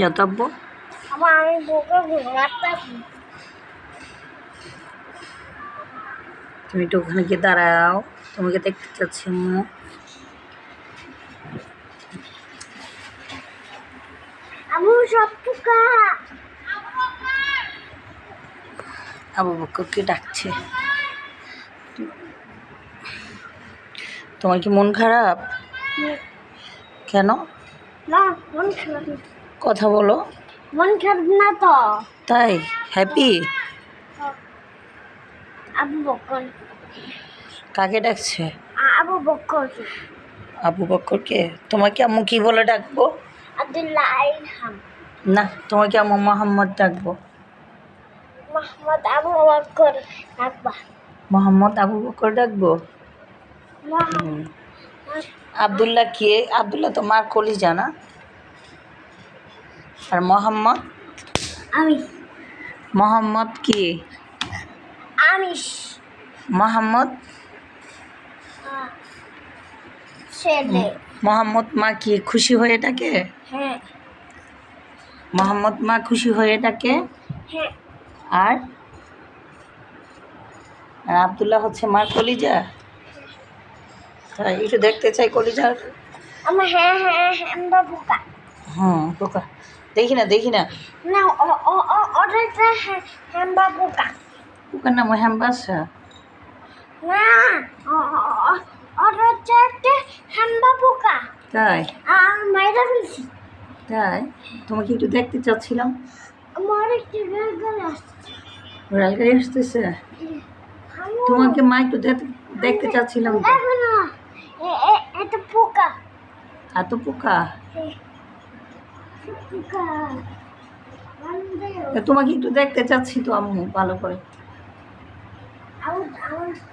যতব্য। আমার আমি বউকে তুমি একটু ওখানে গিয়ে দাঁড়াও। তোমাকে দেখতে চাচ্ছি আম্মু আমি সব টুকা আবু বক্করকে ডাকছে? তোমার কি মন খারাপ? কেন? না মন খারাপ না। কথা বলো। মন খারাপ না তো? তাই? হ্যাপি আবু বকর। কাকে ডাকছে? আবু বকর। আবু বক্করকে তোমাকে আম্মু কি বলে ডাকবো? আব্দুল্লাহ ইলহাম না তোমাকে আম্মু মোহাম্মদ ডাকবো। মোহাম্মদ আবু বকর আকবা মোহাম্মদ আবু বক্কর ডাকবো? আবদুল্লাহ কে? আবদুল্লাহ তো মার কলিজা না? আর মোহাম্মদ? আমি মোহাম্মদ কি? আমিষ। মোহাম্মদ? ছেলে। মোহাম্মদ মা কি খুশি হয়ে ডাকে? হ্যাঁ। মোহাম্মদ মা খুশি হয়ে ডাকে? হ্যাঁ। আর? আর আবদুল্লাহ হচ্ছে মার কলিজা? তাই একটু দেখতে চাই কলিজার। আমার হ্যাঁ হ্যাঁ হ্যাঁ হুম পোকা দেখি না দেখি না। হ্যাঁ হ্যাঁ পোকার নাম হ্যাম্বাসা না ওটা হচ্ছে একটা হ্যাম্বা পোকা তাই? আর মাইরা ফেলছি। তাই? তোমাকে একটু দেখতে চাচ্ছিলাম। আমার একটু বেলগাল আসছে। রেলগাড়ি আসতেছে? তোমাকে মা একটু দেখ- দেখতে চাচ্ছিলাম এটা পোকা। এত পোকা। তা তোমাকে একটু দেখতে চাচ্ছি তো আম্মু ভালো করে।